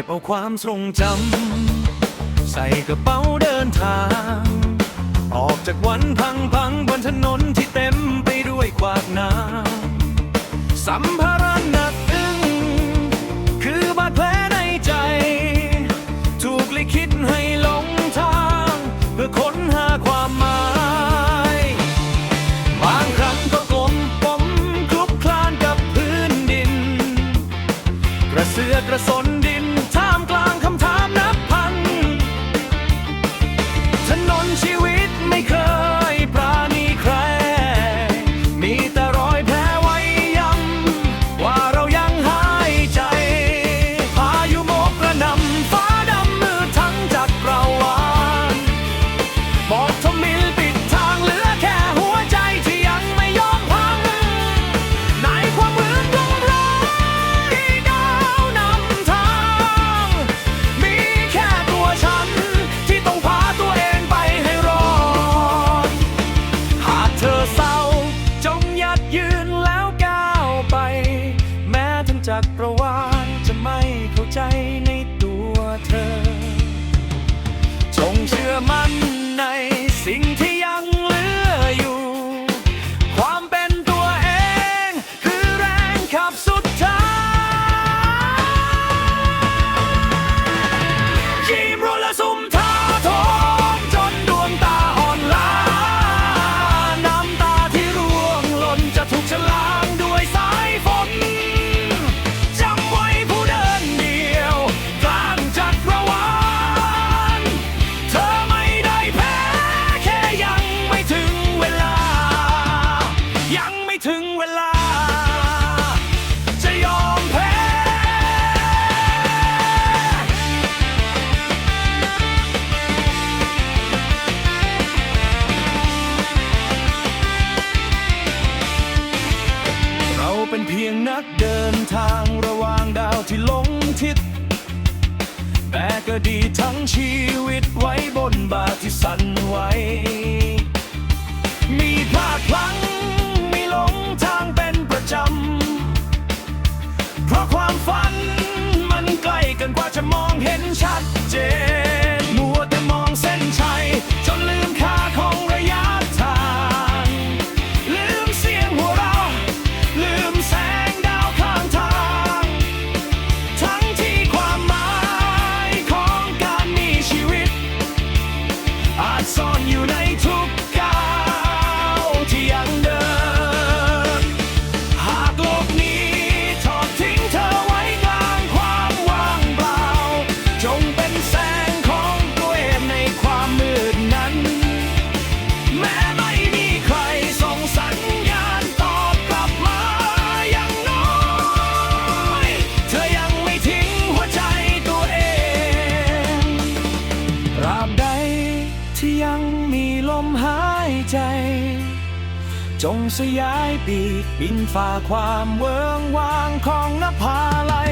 ก็บเอาความทรงจำ ใส่กระเป๋าเดินทาง ออกจากวันพังพังบนถนนที่เต็มไปด้วยควากน้ำสัมภาระหนักอึ้งคือบาดแผลในใจ ถูกลิคิดให้หลงทาง เพื่อค้นหาความหมาย บางครั้งก็กลมปมคลุกคลานกับพื้นดิน กระเสือกระสน her. ถึงเวลา จะยอมแพ้ เราเป็นเพียงนักเดินทางระหว่างดาวที่ลงทิศ แต่ก็ดีทั้งชีวิตไว้บนบาที่สั่นไหวมีพลาดพลา เห็นชัดเจน จ จงสยายปีกบินฝ่าความเวิงวางของนภาลัย